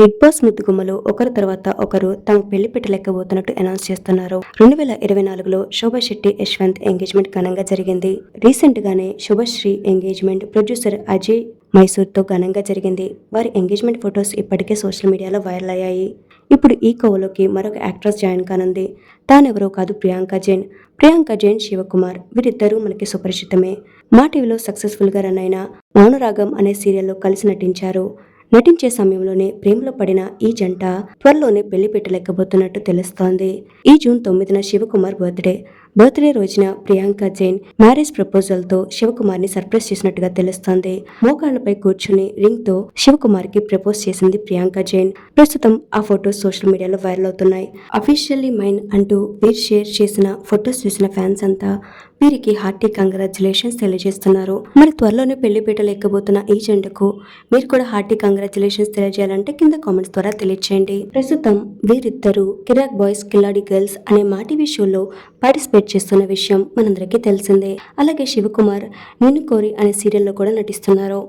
Big boss ముద్దుగుమ్మలు ఒకరి తర్వాత ఒకరు తమ పెళ్ళి పెట్టలేకపోతున్నట్టు అనౌన్స్ చేస్తున్నారు. రెండు వేల ఇరవై నాలుగులో శోభా శెట్టి యశ్వంత్ ఎంగేజ్మెంట్ ఘనంగా జరిగింది. రీసెంట్ గానే శుభశ్రీ ఎంగేజ్మెంట్ ప్రొడ్యూసర్ అజయ్ మైసూర్తో ఘనంగా జరిగింది. వారి ఎంగేజ్మెంట్ ఫొటోస్ ఇప్పటికే సోషల్ మీడియాలో వైరల్ అయ్యాయి. ఇప్పుడు ఈ కోవలోకి మరొక యాక్ట్రెస్ జాయిన్ కానుంది. తానెవరో కాదు ప్రియాంక జైన్. ప్రియాంక జైన్ శివకుమార్ వీరిద్దరూ మనకి సుపరిచితమే. మా టీవీలో సక్సెస్ఫుల్గా రన్ అయిన మౌనరాగం అనే సీరియల్లో కలిసి నటించారు. నటించే సమయంలోనే ప్రేమలో పడిన ఈ జంట త్వరలోనే పెళ్ళి పెట్టలేకపోతున్నట్టు తెలుస్తోంది. ఈ జూన్ తొమ్మిదిన శివకుమార్ బర్త్డే. బర్త్డే రోజున ప్రియాంక జైన్ మ్యారేజ్ ప్రపోజల్తో శివకుమార్ని సర్ప్రైజ్ చేసినట్టుగా తెలుస్తోంది. మోకాళ్ళపై కూర్చుని రింగ్తో శివకుమార్కి ప్రపోజ్ చేసింది ప్రియాంక జైన్. ప్రస్తుతం ఆ ఫొటోస్ సోషల్ మీడియాలో వైరల్ అవుతున్నాయి. అఫీషియల్లీ మైన్ అంటూ వీర్ షేర్ చేసిన ఫొటోస్ చూసిన ఫ్యాన్స్ అంతా వీరికి హార్టీ కంగ్రాచులేషన్స్ తెలియజేస్తున్నారు. మరి త్వరలోనే పెళ్ళి ఎక్కబోతున్న ఈ జెండకు మీరు కూడా హార్టీ కంగ్రాచులేషన్స్ తెలియజేయాలంటే కింద కామెంట్స్ ద్వారా తెలియచేయండి. ప్రస్తుతం వీరిద్దరూ కిరాక్ బాయ్స్ కిల్లాడి గర్ల్స్ అనే మాటివి షోలో పార్టిసిపేట్ చేస్తున్న విషయం మనందరికీ తెలిసిందే. అలాగే శివకుమార్ నిన్ను కోరి అనే సీరియల్లో కూడా నటిస్తున్నారు.